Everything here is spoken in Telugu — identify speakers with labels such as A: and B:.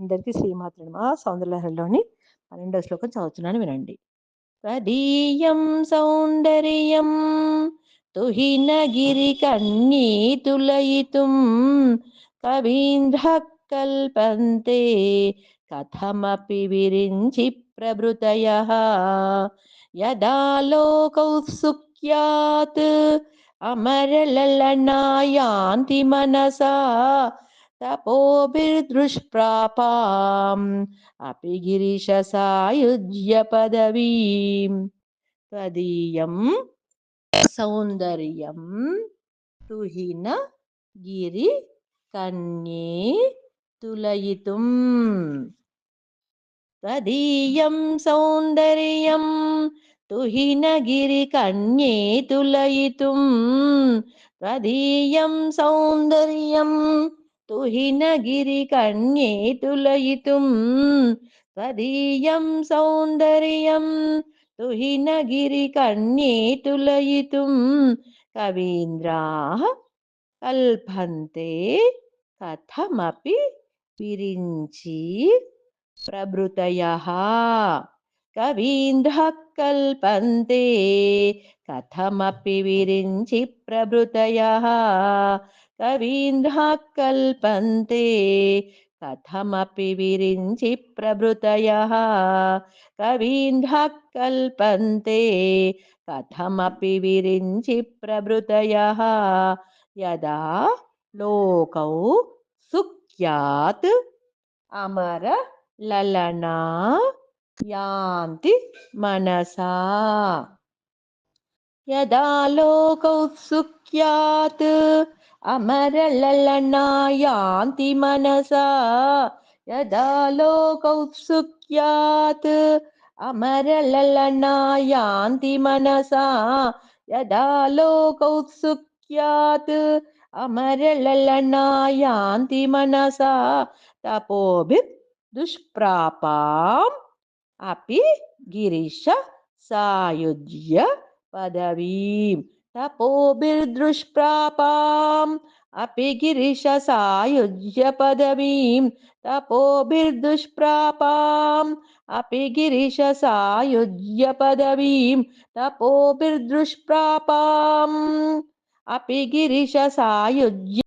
A: అందరికీ శ్రీమాతృ నమ సౌందర్యలహరిలోని పన్నెండవ శ్లోకం చదువుతున్నాను వినండి. తదీయం సౌందర్యం తుహినగిరి కన్యీ తులయితుం కవీంద్ర కల్పంతే కథమపి విరించి ప్రభృతయ. యదా లోకౌత్సుక్యాత్ అమరలలనాయాంతి మనసా తపోభిర్దృష్ప్రాపాం अपि गिरिशसायुज्यपदवीं त्वदीयं सौन्दर्यं तुहिन गिरिकन्ये तुलयितुं त्वदीयं सौन्दर्यं तुहिनगिरिकन्ये तुलयितुं त्वदीयं തുഹിനഗിരി കണ്യേ തുലയിതും ത്വദീയം സൗന്ദര്യം തുഹിനഗിരി കണ്യേ തുലയിതും കവീന്ദ്രാഹ కల్పంతే కథమపి విరించి ప్రభృతయ కవీంద్ర కల్పంతే కథమపి విరించి ప్రభృతయ కవీంద్రాకల్పంతే కథమపి విరించి ప్రభృతయः. కవీంద్రాకల్పంతే కథమపి విరించి ప్రభృతయः. యదా లోకౌ సుఖ్యాత్ అమర లలనా యాంతి మనసా. यदा लोकौत्सुक्यात् अमरललना यान्ति मनसा यदा लोकौत्सुक्यात् अमरललना यान्ति मनसा यदा लोकौत्सुक्यात् अमरललना यान्ति मनसा तपोभिर्दुष्प्रापाम् अपि गिरिश सायुज्य పదవీం. తపోభిర్దృష్ప్రాపాం అపి గిరిశ సాయుజ్య పదవీం. తపోభిర్దుష్ప్రాపాం అపి గిరిశ సాయుజ్య పదవీం. తపోభిర్దుష్ప్రాపాం అపి గిరిశ సాయుజ్య